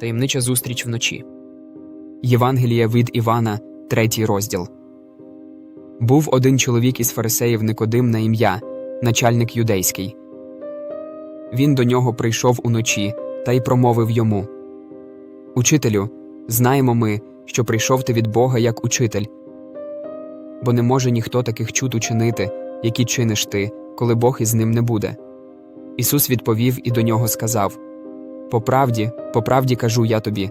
Таємнича зустріч вночі. Євангелія від Івана, третій розділ. Був один чоловік із фарисеїв Никодим на ім'я, начальник юдейський. Він до нього прийшов уночі та й промовив йому: Учителю, знаємо ми, що прийшов ти від Бога як учитель, бо не може ніхто таких чуд учинити, які чиниш ти, коли Бог із ним не буде. Ісус відповів і до нього сказав: По правді, по правді кажу я тобі,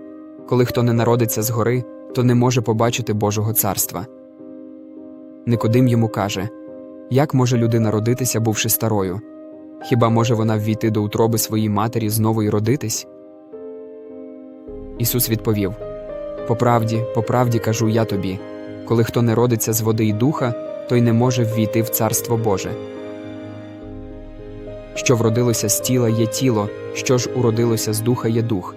коли хто не народиться згори, то не може побачити Божого царства. Никодим йому каже: Як може людина родитися, бувши старою? Хіба може вона ввійти до утроби своїй матері знову й родитись? Ісус відповів: По правді, по правді кажу я тобі, коли хто не родиться з води й духа, той не може ввійти в царство Боже. Що вродилося з тіла є тіло, що ж уродилося з духа є дух.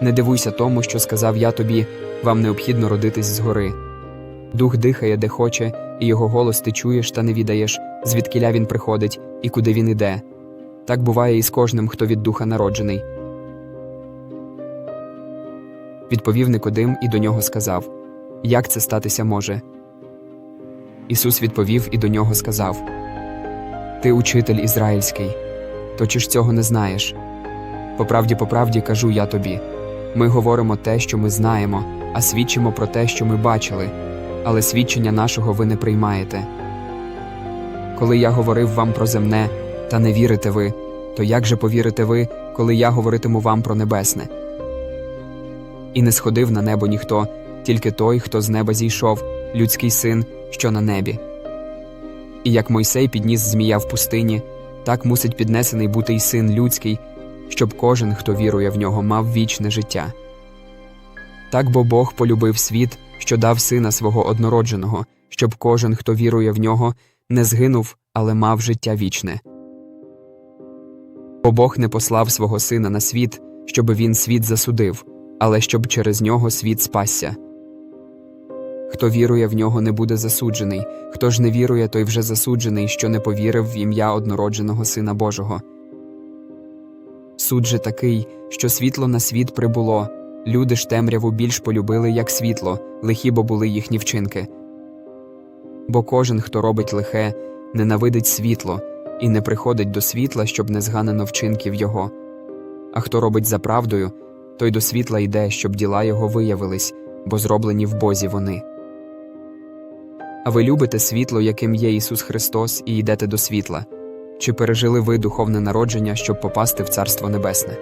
Не дивуйся тому, що сказав я тобі, вам необхідно родитись згори. Дух дихає, де хоче, і його голос ти чуєш та не відаєш, звідкиля він приходить і куди він іде. Так буває і з кожним, хто від духа народжений. Відповів Никодим і до нього сказав: Як це статися може? Ісус відповів і до нього сказав: Ти учитель ізраїльський, то чи ж цього не знаєш? По правді, по правді кажу я тобі. Ми говоримо те, що ми знаємо, а свідчимо про те, що ми бачили, але свідчення нашого ви не приймаєте. Коли я говорив вам про земне, та не вірите ви, то як же повірите ви, коли я говоритиму вам про небесне? І не сходив на небо ніхто, тільки той, хто з неба зійшов, людський син, що на небі. І як Мойсей підніс змія в пустині, так мусить піднесений бути й син людський, щоб кожен, хто вірує в нього, мав вічне життя. Так бо Бог полюбив світ, що дав сина свого однородженого, щоб кожен, хто вірує в нього, не згинув, але мав життя вічне. Бо Бог не послав свого сина на світ, щоби він світ засудив, але щоб через нього світ спасся. Хто вірує в нього, не буде засуджений, хто ж не вірує, той вже засуджений, що не повірив в ім'я однородженого Сина Божого. Суд же такий, що світло на світ прибуло, люди ж темряву більш полюбили, як світло, лихі бо були їхні вчинки. Бо кожен, хто робить лихе, ненавидить світло і не приходить до світла, щоб не зганено вчинків його. А хто робить за правдою, той до світла йде, щоб діла його виявились, бо зроблені в Бозі вони. А ви любите світло, яким є Ісус Христос, і йдете до світла. Чи пережили ви духовне народження, щоб попасти в Царство Небесне?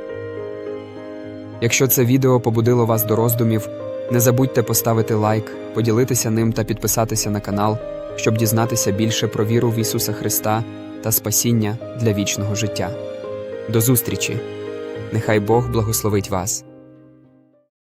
Якщо це відео побудило вас до роздумів, не забудьте поставити лайк, поділитися ним та підписатися на канал, щоб дізнатися більше про віру в Ісуса Христа та спасіння для вічного життя. До зустрічі! Нехай Бог благословить вас.